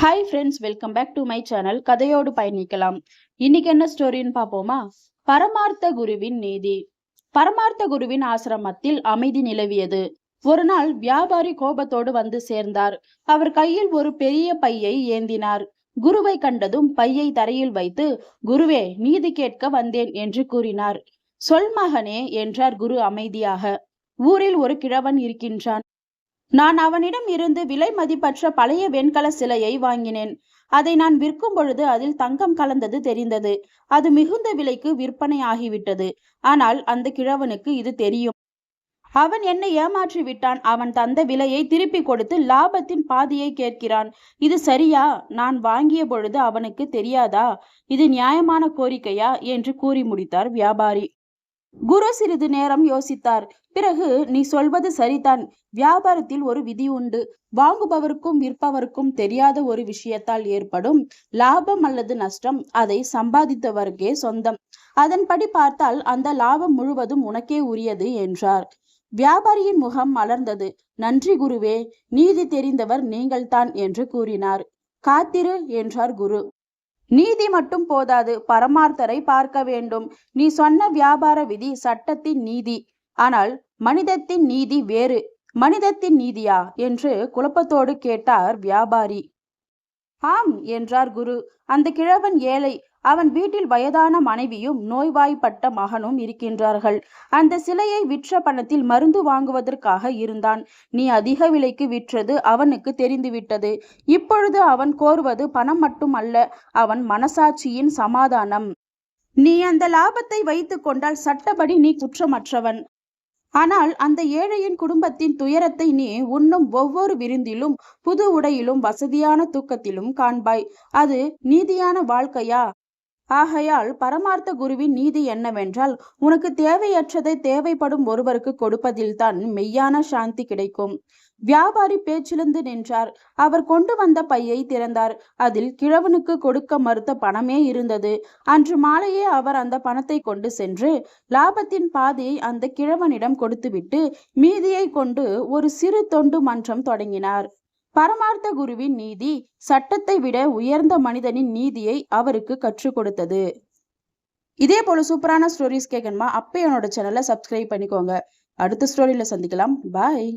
Hi friends welcome back to my channel கதையோடு பயணிக்கலாம். இன்னைக்கு என்ன ஸ்டோரின்னு பார்ப்போமா? பரமார்த்த குருவின் நீதி. பரமார்த்த குருவின் ஆசிரமத்தில் அமைதி நிலவியது. ஒரு நாள் வியாபாரி கோபத்தோடு வந்து சேர்ந்தார். அவர் கையில் ஒரு பெரிய பையை ஏந்தினார். குருவை கண்டதும் பையை தரையில் வைத்து குருவே நீதி கேட்க வந்தேன் என்று கூறினார். சொல் மகனே என்றார் குரு அமைதியாக. ஊரில் ஒரு கிழவன் இருக்கின்றான். நான் அவனிடம் இருந்து விலை மதிப்பற்ற பழைய வெண்கல சிலையை வாங்கினேன். அதை நான் விற்கும் பொழுது அதில் தங்கம் கலந்தது தெரிந்தது. அது மிகுந்த விலைக்கு விற்பனை ஆகிவிட்டது ஆனால் அந்த கிழவனுக்கு இது தெரியும். அவன் என்னை ஏமாற்றி விட்டான். அவன் தந்த விலையை திருப்பி கொடுத்து லாபத்தின் பாதியை கேட்கிறான். இது சரியா? நான் வாங்கிய பொழுது அவனுக்கு தெரியாதா? இது நியாயமான கோரிக்கையா? என்று கூறி முடித்தார் வியாபாரி. குரு சிறிது நேரம் யோசித்தார். பிறகு நீ சொல்வது சரிதான். வியாபாரத்தில் ஒரு விதி உண்டு. வாங்குபவருக்கும் விற்பவருக்கும் தெரியாத ஒரு விஷயத்தால் ஏற்படும் லாபம் அல்லது நஷ்டம் அதை சம்பாதித்தவருக்கே சொந்தம். அதன்படி பார்த்தால் அந்த லாபம் முழுவதும் உனக்கே உரியது என்றார். வியாபாரியின் முகம் மலர்ந்தது. நன்றி குருவே. நீதி தெரிந்தவர் நீங்கள்தான் என்று கூறினார். காத்திரு என்றார் குரு. நீதி மட்டும் போதாது பரமார்த்தரை பார்க்க வேண்டும். நீ சொன்ன வியாபார விதி சட்டத்தின் நீதி. ஆனால் மனிதத்தின் நீதி வேறு. மனிதத்தின் நீதியா? என்று குழப்பத்தோடு கேட்டார் வியாபாரி. ஆம் என்றார் குரு. அந்த கிழவன் ஏழை அவன் வீட்டில் வயதான மனைவியும் நோய்வாய்ப்பட்ட மகனும் இருக்கின்றார்கள். அந்த சிலையை விற்ற பணத்தில் மருந்து வாங்குவதற்காக இருந்தான். நீ அதிக விலைக்கு விற்றது அவனுக்கு தெரிந்துவிட்டது. இப்பொழுது அவன் கோருவது பணம் மட்டும் அல்ல அவன் மனசாட்சியின் சமாதானம். நீ அந்த லாபத்தை வைத்து கொண்டால் சட்டப்படி நீ குற்றமற்றவன். ஆனால் அந்த ஏழையின் குடும்பத்தின் துயரத்தை நீ உண்ணும் ஒவ்வொரு விருந்திலும் புது உடையிலும் வசதியான தூக்கத்திலும் காண்பாய். அது நீதியான வாழ்க்கையா? ஆகையால் பரமார்த்த குருவின் நீதி என்னவென்றால் உனக்கு தேவையற்றதை தேவைப்படும் ஒருவருக்கு கொடுப்பதில்தான் மெய்யான சாந்தி கிடைக்கும். வியாபாரி பேச்சிலிருந்து நின்றார். அவர் கொண்டு வந்த பையை திறந்தார். அதில் கிழவனுக்கு கொடுக்க மறுத்த பணமே இருந்தது. அன்று மாலையே அவர் அந்த பணத்தை கொண்டு சென்று லாபத்தின் பாதியை அந்த கிழவனிடம் கொடுத்துவிட்டு மீதியை கொண்டு ஒரு சிறு தொண்டு மன்றம் தொடங்கினார். பரமார்த்த குருவின் நீதி சட்டத்தை விட உயர்ந்த மனிதனின் நீதியை அவருக்கு கற்றுக் கொடுத்தது. இதே போல சூப்பரான ஸ்டோரிஸ் கேட்கணுமா அப்போ என்னோட சேனலை சப்ஸ்கிரைப் பண்ணிக்கோங்க. அடுத்த ஸ்டோரியில சந்திக்கலாம். பாய்